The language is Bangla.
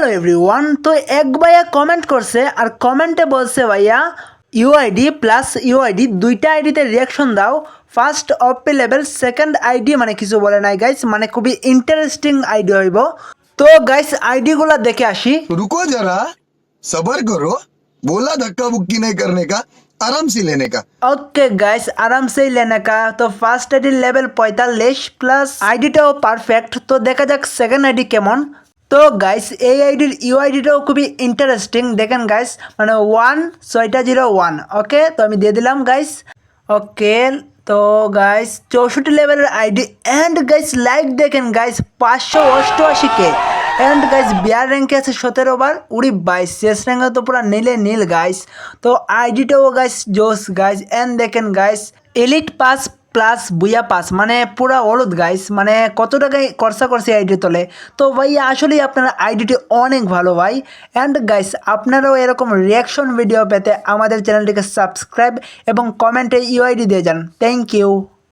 হ্যালো এভরিওয়ান তো এক ভাইয়া কমেন্ট করছে আর কমেন্টে বলছে ভাইয়া ইউআইডি প্লাস ইউআইডি দুইটা আইডিতে রিয়াকশন দাও ফার্স্ট অপে লেভেল সেকেন্ড আইডি মানে কিছু বলে নাই গাইস মানে খুবই ইন্টারেস্টিং আইডি হইব তো গাইস আইডিগুলো দেখে আসি रुको जरा सबर करो बोला धक्का बुक्की नहीं करने का आराम से लेने का ওকে গাইস আরামসেই লেনে কা তো ফার্স্ট আইডির লেভেল পঁয়তাল্লিশ প্লাস আইডিটাও পারফেক্ট তো দেখা যাক সেকেন্ড আইডি কেমন তো গাইস এই আইডির ইউআইডিটাও খুবই ইন্টারেস্টিং দেখেন গাইস মানে ওয়ান ছয়টা জিরো ওয়ান ওকে তো আমি দিয়ে দিলাম গাইস ওকে তো গাইস চৌষট্টি লেভেলের আইডি অ্যান্ড গাইস লাইক দেখেন গাইস পাঁচশো অষ্টআশি কে অ্যান্ড গাইস বিয়ার র্যাঙ্কে আছে সতেরো বার। উড়ি বাইশ শেষ র্যাঙ্কে তো পুরো নীলে নীল গাইস তো আইডিটাও গাইস জোস গাইস অ্যান্ড দেখেন গাইস এলিট পাস প্লাস বুয়া পাস মানে পুরা হলুদ গাইস মানে কত টাকায় করসা করছে আইডি তোলে? তো ভাই আসলেই আপনার আইডিটি অনেক ভালো ভাই। অ্যান্ড গাইস আপনারাও এরকম রিয়াকশন ভিডিও পেতে আমাদের চ্যানেলটিকে সাবস্ক্রাইব এবং কমেন্টে ইউআইডি দিয়ে যান। Thank you